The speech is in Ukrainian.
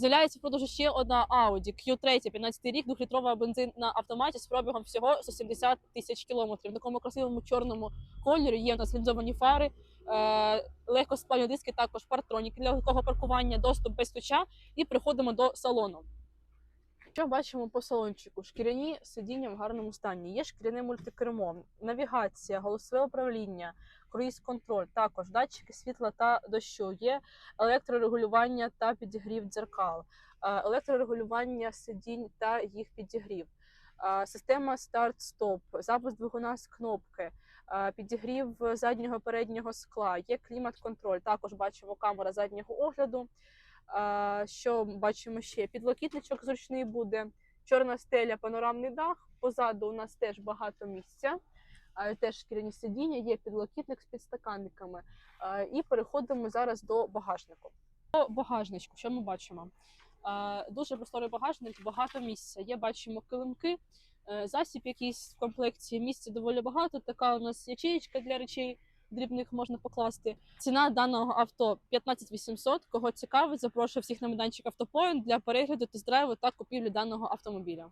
З'являється в ще одна Audi Q3, 15 рік, двохлітрова бензин на автоматі з пробігом всього 170 тисяч кілометрів. В такому красивому чорному кольорі є у нас лінзовані фари, е, легкосплавні диски, також партроніки для легкого паркування, доступ без ключа. І приходимо до салону. Що бачимо по салончику? Шкіряні сидіння в гарному стані. Є шкіряне мультикермо, навігація, голосове управління, круїз-контроль, також датчики світла та дощу. Є електрорегулювання та підігрів дзеркал, е, електрорегулювання сидінь та їх підігрів, е, система старт-стоп, запуск двигуна з кнопки, е, підігрів заднього переднього скла, є клімат-контроль. Також бачимо камера заднього огляду. Що бачимо ще? Підлокітничок зручний буде, чорна стеля, панорамний дах. Позаду у нас теж багато місця. Теж шкіряні сидіння, є підлокітник з підстаканниками. І переходимо зараз до багажнику. По багажничку, що ми бачимо? Дуже просторий багажник, багато місця. Є, бачимо килимки, е, засіб якийсь в комплекті. Місця доволі багато. Така у нас ячеєчка для речей дрібних можна покласти. Ціна даного авто 15 800. Кого цікавить, запрошую всіх на майданчик автопоінт для перегляду тест-драйву та купівлі даного автомобіля.